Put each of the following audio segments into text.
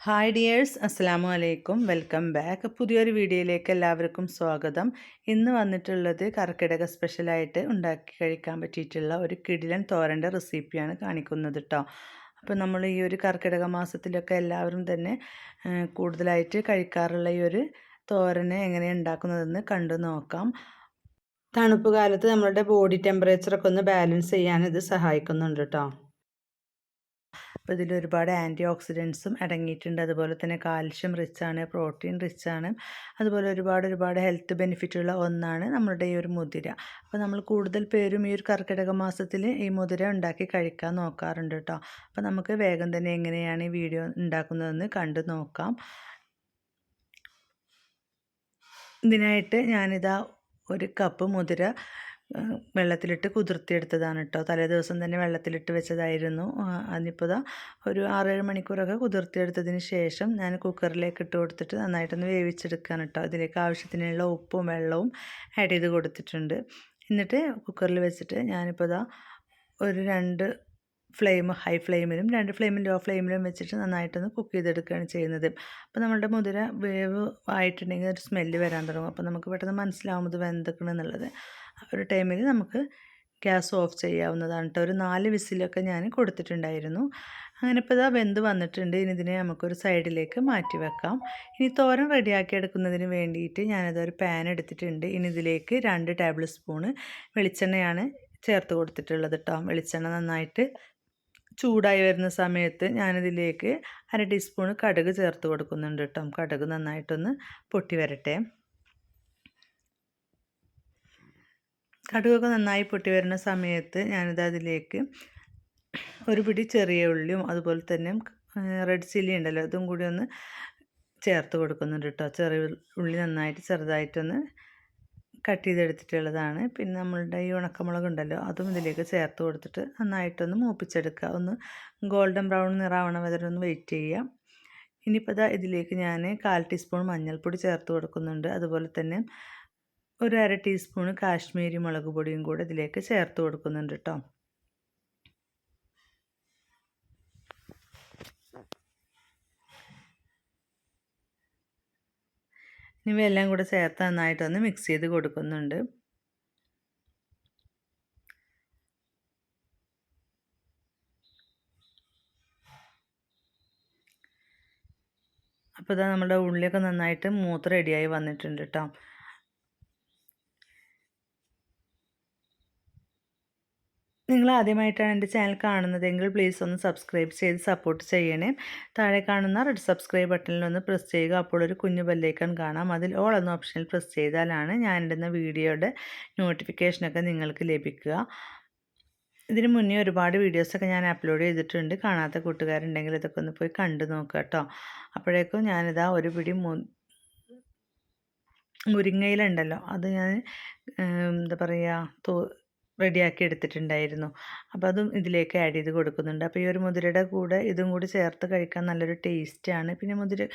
Hi dears അസ്സാം വലൈക്കും welcome back പുതിയൊരു വീഡിയോയിലേക്ക് എല്ലാവർക്കും സ്വാഗതം. ഇന്ന് വന്നിട്ടുള്ളത് കർക്കിടക സ്പെഷ്യലായിട്ട് ഉണ്ടാക്കി കഴിക്കാൻ പറ്റിയിട്ടുള്ള ഒരു കിടിലൻ തോരന്റെ റെസിപ്പിയാണ് കാണിക്കുന്നത് കേട്ടോ അപ്പോൾ നമ്മൾ ഈ ഒരു കർക്കിടക മാസത്തിലൊക്കെ എല്ലാവരും തന്നെ കൂടുതലായിട്ട് കഴിക്കാറുള്ള ഈ ഒരു തോരനെ എങ്ങനെ ഉണ്ടാക്കുന്നതെന്ന് കണ്ടു നോക്കാം. തണുപ്പ് കാലത്ത് നമ്മളുടെ ബോഡി ടെമ്പറേച്ചറൊക്കെ ഒന്ന് ബാലൻസ് ചെയ്യാൻ ഇത് സഹായിക്കുന്നുണ്ട് കേട്ടോ അപ്പോൾ ഇതിൽ ഒരുപാട് ആന്റി ഓക്സിഡൻസും അടങ്ങിയിട്ടുണ്ട്. അതുപോലെ തന്നെ കാൽഷ്യം റിച്ചാണ് പ്രോട്ടീൻ റിച്ചാണ്. അതുപോലെ ഒരുപാട് ഒരുപാട് ഹെൽത്ത് ബെനിഫിറ്റുള്ള ഒന്നാണ് നമ്മളുടെ ഈ ഒരു മുതിര. അപ്പോൾ നമ്മൾ കൂടുതൽ പേരും ഈ ഒരു കർക്കിടക മാസത്തിൽ ഈ മുതിര ഉണ്ടാക്കി കഴിക്കാൻ നോക്കാറുണ്ട് കേട്ടോ. അപ്പോൾ നമുക്ക് വേഗം തന്നെ എങ്ങനെയാണ് ഈ വീഡിയോ ഉണ്ടാക്കുന്നതെന്ന് കണ്ടു നോക്കാം. ഇതിനായിട്ട് ഞാനിതാ ഒരു കപ്പ് മുതിര വെള്ളത്തിലിട്ട് കുതിർത്തിയെടുത്തതാണ് കേട്ടോ തലേ ദിവസം തന്നെ വെള്ളത്തിലിട്ട് വെച്ചതായിരുന്നു. അതിപ്പോൾ ഇതാ ഒരു ആറേഴ് മണിക്കൂറൊക്കെ കുതിർത്തിയെടുത്തതിന് ശേഷം ഞാൻ കുക്കറിലേക്ക് ഇട്ട് കൊടുത്തിട്ട് നന്നായിട്ടൊന്ന് വേവിച്ചെടുക്കാൻ കേട്ടോ ഇതിലേക്ക് ആവശ്യത്തിനുള്ള ഉപ്പും വെള്ളവും ആഡ് ചെയ്ത് കൊടുത്തിട്ടുണ്ട്. എന്നിട്ട് കുക്കറിൽ വെച്ചിട്ട് ഞാനിപ്പോൾ ഇതാ ഒരു രണ്ട് ഫ്ലെയിം ഹൈ ഫ്ലെയിമിലും രണ്ട് ഫ്ലെയിമിൽ ലോ ഫ്ലെയിമിലും വെച്ചിട്ട് നന്നായിട്ടൊന്ന് കുക്ക് ചെയ്തെടുക്കുകയാണ് ചെയ്യുന്നത്. അപ്പോൾ നമ്മുടെ മുതിര വേവ് ആയിട്ടുണ്ടെങ്കിൽ ഒരു സ്മെല്ല് വരാൻ തുടങ്ങും. അപ്പോൾ നമുക്ക് പെട്ടെന്ന് മനസ്സിലാവും ഇത് വെന്തക്കണമെന്നുള്ളത് ഒരു ടൈമിൽ നമുക്ക് ഗ്യാസ് ഓഫ് ചെയ്യാവുന്നതാണ് കേട്ടോ ഒരു നാല് വിസിലൊക്കെ ഞാൻ കൊടുത്തിട്ടുണ്ടായിരുന്നു. അങ്ങനെ ഇപ്പോൾ ഇതാ വെന്ത് വന്നിട്ടുണ്ട്. ഇനി ഇതിനെ നമുക്കൊരു സൈഡിലേക്ക് മാറ്റി വെക്കാം. ഇനി തോരൻ റെഡിയാക്കി എടുക്കുന്നതിന് വേണ്ടിയിട്ട് ഞാനതൊരു പാൻ എടുത്തിട്ടുണ്ട്. ഇനി ഇതിലേക്ക് രണ്ട് ടേബിൾ സ്പൂണ് വെളിച്ചെണ്ണയാണ് ചേർത്ത് കൊടുത്തിട്ടുള്ളത് കേട്ടോ വെളിച്ചെണ്ണ നന്നായിട്ട് ചൂടായി വരുന്ന സമയത്ത് ഞാനിതിലേക്ക് അര ടീസ്പൂൺ കടുക് ചേർത്ത് കൊടുക്കുന്നുണ്ട് കേട്ടോ. കടുക് നന്നായിട്ടൊന്ന് പൊട്ടി വരട്ടെ. കടുകൊക്കെ നന്നായി പൊട്ടി വരുന്ന സമയത്ത് ഞാനിത് അതിലേക്ക് ഒരു പിടി ചെറിയ ഉള്ളിയും അതുപോലെ തന്നെ റെഡ് ചില്ലി ഉണ്ടല്ലോ അതും കൂടി ഒന്ന് ചേർത്ത് കൊടുക്കുന്നുണ്ട് കേട്ടോ. ചെറിയ ഉള്ളി നന്നായിട്ട് ചെറുതായിട്ടൊന്ന് കട്ട് ചെയ്തെടുത്തിട്ടുള്ളതാണ്. പിന്നെ നമ്മളുടെ ഈ ഉണക്കമുളക് ഉണ്ടല്ലോ അതും ഇതിലേക്ക് ചേർത്ത് കൊടുത്തിട്ട് നന്നായിട്ടൊന്ന് മൂപ്പിച്ചെടുക്കുക. ഒന്ന് ഗോൾഡൻ ബ്രൗൺ നിറാവണ വരെ ഒന്ന് വെയിറ്റ് ചെയ്യുക. ഇനിയിപ്പോൾ ഇതാ ഇതിലേക്ക് ഞാൻ കാൽ ടീസ്പൂൺ മഞ്ഞൾപ്പൊടി ചേർത്ത് കൊടുക്കുന്നുണ്ട്. അതുപോലെ തന്നെ ഒരു അര ടീസ്പൂൺ കാശ്മീരി മുളക് പൊടിയും കൂടെ ഇതിലേക്ക് ചേർത്ത് കൊടുക്കുന്നുണ്ട് കേട്ടോ ഇവയെല്ലാം കൂടെ ചേർത്ത് നന്നായിട്ടൊന്ന് മിക്സ് ചെയ്ത് കൊടുക്കുന്നുണ്ട്. അപ്പോൾ ഇതാ നമ്മുടെ ഉള്ളിയൊക്കെ നന്നായിട്ട് മൂത്ത് റെഡിയായി വന്നിട്ടുണ്ട് കേട്ടോ നിങ്ങൾ ആദ്യമായിട്ടാണ് എന്റെ ചാനൽ കാണുന്നതെങ്കിൽ പ്ലീസ് ഒന്ന് സബ്സ്ക്രൈബ് ചെയ്ത് സപ്പോർട്ട് ചെയ്യണേ. താഴെ കാണുന്ന റെഡ് സബ്സ്ക്രൈബ് ബട്ടണിൽ ഒന്ന് പ്രസ് ചെയ്യുക. അപ്പോൾ ഒരു കുഞ്ഞു ബെല്ലൈക്കൺ കാണാം. അതിൽ ഓൾ എന്ന ഓപ്ഷനിൽ പ്രസ് ചെയ്താലാണ് ഞാൻ ഇടുന്ന വീഡിയോയുടെ നോട്ടിഫിക്കേഷനൊക്കെ നിങ്ങൾക്ക് ലഭിക്കുക. ഇതിന് മുന്നേ ഒരുപാട് വീഡിയോസൊക്കെ ഞാൻ അപ്ലോഡ് ചെയ്തിട്ടുണ്ട്. കാണാത്ത കൂട്ടുകാരുണ്ടെങ്കിൽ ഇതൊക്കെ ഒന്ന് പോയി കണ്ടു നോക്കുക കേട്ടോ. അപ്പോഴേക്കും ഞാനിതാ ഒരു പിടി മു മുരിങ്ങയിലുണ്ടല്ലോ അത് ഞാൻ എന്താ പറയുക തോ റെഡിയാക്കി എടുത്തിട്ടുണ്ടായിരുന്നു. അപ്പോൾ അതും ഇതിലേക്ക് ആഡ് ചെയ്ത് കൊടുക്കുന്നുണ്ട്. അപ്പോൾ ഈ ഒരു മുതിരയുടെ കൂടെ ഇതും കൂടി ചേർത്ത് കഴിക്കാൻ നല്ലൊരു ടേസ്റ്റാണ് പിന്നെ മുതിര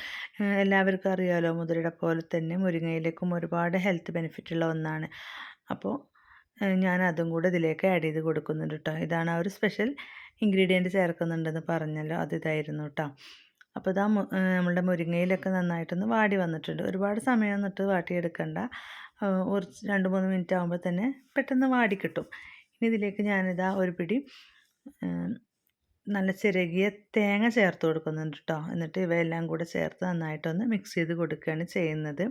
എല്ലാവർക്കും അറിയാമല്ലോ മുതിരയുടെ പോലെ തന്നെ മുരിങ്ങയിലേക്കും ഒരുപാട് ഹെൽത്ത് ബെനിഫിറ്റ് ഉള്ള ഒന്നാണ്. അപ്പോൾ ഞാൻ അതും കൂടെ ഇതിലേക്ക് ആഡ് ചെയ്ത് കൊടുക്കുന്നുണ്ട് കേട്ടോ ഇതാണ് ആ ഒരു സ്പെഷ്യൽ ഇൻഗ്രീഡിയന്റ് ചേർക്കുന്നുണ്ടെന്ന് പറഞ്ഞല്ലോ അത് ഇതായിരുന്നു കേട്ടോ അപ്പോൾ ഇതാ നമ്മളുടെ മുരിങ്ങയിലൊക്കെ നന്നായിട്ടൊന്ന് വാടി വന്നിട്ടുണ്ട്. ഒരുപാട് സമയം എന്നിട്ട് വാട്ടിയെടുക്കണ്ട. കുറച്ച് രണ്ട് മൂന്ന് മിനിറ്റ് ആകുമ്പോൾ തന്നെ പെട്ടെന്ന് വാടിക്കിട്ടും. ഇനി ഇതിലേക്ക് ഞാനിതാ ഒരു പിടി നല്ല ചിരകിയ തേങ്ങ ചേർത്ത് കൊടുക്കുന്നുണ്ട് കേട്ടോ എന്നിട്ട് ഇവയെല്ലാം കൂടെ ചേർത്ത് നന്നായിട്ടൊന്ന് മിക്സ് ചെയ്ത് കൊടുക്കുകയാണ് ചെയ്യുന്നത്.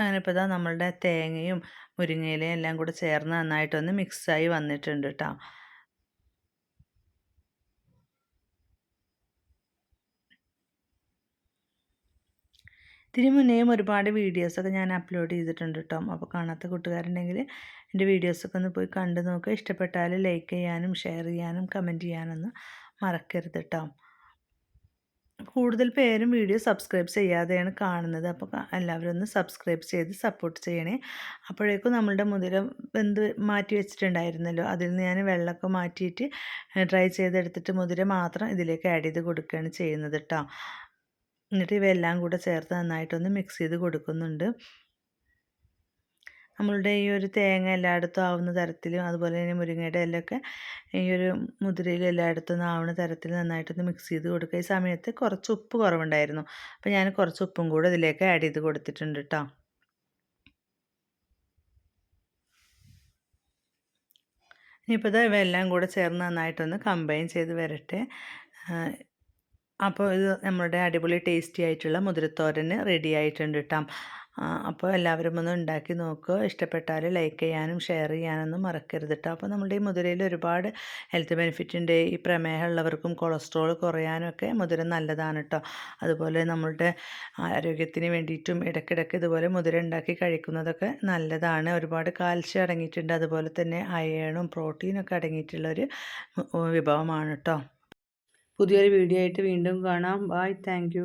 അങ്ങനെ ഇപ്പോൾ ഇതാ നമ്മളുടെ തേങ്ങയും മുരിങ്ങയിലയും എല്ലാം കൂടെ ചേർന്ന് നന്നായിട്ടൊന്ന് മിക്സായി വന്നിട്ടുണ്ട് കേട്ടോ ഇതിന് മുന്നേയും ഒരുപാട് വീഡിയോസൊക്കെ ഞാൻ അപ്ലോഡ് ചെയ്തിട്ടുണ്ട് കേട്ടോ അപ്പോൾ കാണാത്ത കൂട്ടുകാരുണ്ടെങ്കിൽ എന്റെ വീഡിയോസൊക്കെ ഒന്ന് പോയി കണ്ടു നോക്കുക. ഇഷ്ടപ്പെട്ടാൽ ലൈക്ക് ചെയ്യാനും ഷെയർ ചെയ്യാനും കമന്റ് ചെയ്യാനൊന്നും മറക്കരുത് കേട്ടോ കൂടുതൽ പേരും വീഡിയോ സബ്സ്ക്രൈബ് ചെയ്യാതെയാണ് കാണുന്നത്. അപ്പോൾ എല്ലാവരും ഒന്ന് സബ്സ്ക്രൈബ് ചെയ്ത് സപ്പോർട്ട് ചെയ്യണേ. അപ്പോഴേക്കും നമ്മളുടെ മുതിര വെന്ത് മാറ്റി വെച്ചിട്ടുണ്ടായിരുന്നല്ലോ. അതിൽ നിന്ന് ഞാൻ വെള്ളമൊക്കെ മാറ്റിയിട്ട് ഡ്രൈ ചെയ്തെടുത്തിട്ട് മുതിര മാത്രം ഇതിലേക്ക് ആഡ് ചെയ്ത് കൊടുക്കുകയാണ് ചെയ്യുന്നത് കേട്ടോ എന്നിട്ട് ഇവയെല്ലാം കൂടെ ചേർത്ത് നന്നായിട്ടൊന്ന് മിക്സ് ചെയ്ത് കൊടുക്കുന്നുണ്ട്. നമ്മളുടെ ഈ ഒരു തേങ്ങ എല്ലായിടത്തും ആവുന്ന തരത്തിലും അതുപോലെ തന്നെ മുരിങ്ങയുടെ ഇലയൊക്കെ ഈ ഒരു മുതിരയിൽ എല്ലായിടത്തും ആവുന്ന തരത്തിൽ നന്നായിട്ടൊന്ന് മിക്സ് ചെയ്ത് കൊടുക്കുക. ഈ സമയത്ത് കുറച്ച് ഉപ്പ് കുറവുണ്ടായിരുന്നു. അപ്പോൾ ഞാൻ കുറച്ച് ഉപ്പും കൂടെ ഇതിലേക്ക് ആഡ് ചെയ്ത് കൊടുത്തിട്ടുണ്ട് കേട്ടോ ഇനിയിപ്പോൾ ഇത് ഇവയെല്ലാം കൂടെ ചേർന്ന് നന്നായിട്ടൊന്ന് കമ്പൈൻ ചെയ്ത് വരട്ടെ. അപ്പോൾ ഇത് നമ്മുടെ അടിപൊളി ടേസ്റ്റി ആയിട്ടുള്ള മുതിരത്തോരന് റെഡി ആയിട്ടുണ്ട് കേട്ടോ അപ്പോൾ എല്ലാവരും ഒന്ന് ഉണ്ടാക്കി നോക്കുക. ഇഷ്ടപ്പെട്ടാൽ ലൈക്ക് ചെയ്യാനും ഷെയർ ചെയ്യാനൊന്നും മറക്കരുത് കേട്ടോ അപ്പോൾ നമ്മുടെ ഈ മുതിരയിൽ ഒരുപാട് ഹെൽത്ത് ബെനിഫിറ്റ് ഉണ്ട് ഈ പ്രമേഹമുള്ളവർക്കും കൊളസ്ട്രോൾ കുറയാനൊക്കെ മുതിര നല്ലതാണ് കേട്ടോ അതുപോലെ നമ്മളുടെ ആരോഗ്യത്തിന് വേണ്ടിയിട്ടും ഇടയ്ക്കിടയ്ക്ക് ഇതുപോലെ മുതിര ഉണ്ടാക്കി കഴിക്കുന്നതൊക്കെ നല്ലതാണ്. ഒരുപാട് കാൽസ്യം അടങ്ങിയിട്ടുണ്ട്. അതുപോലെ തന്നെ അയണും പ്രോട്ടീനൊക്കെ അടങ്ങിയിട്ടുള്ളൊരു വിഭവമാണ് കേട്ടോ പുതിയൊരു വീഡിയോ ആയിട്ട് വീണ്ടും കാണാം. Bye thank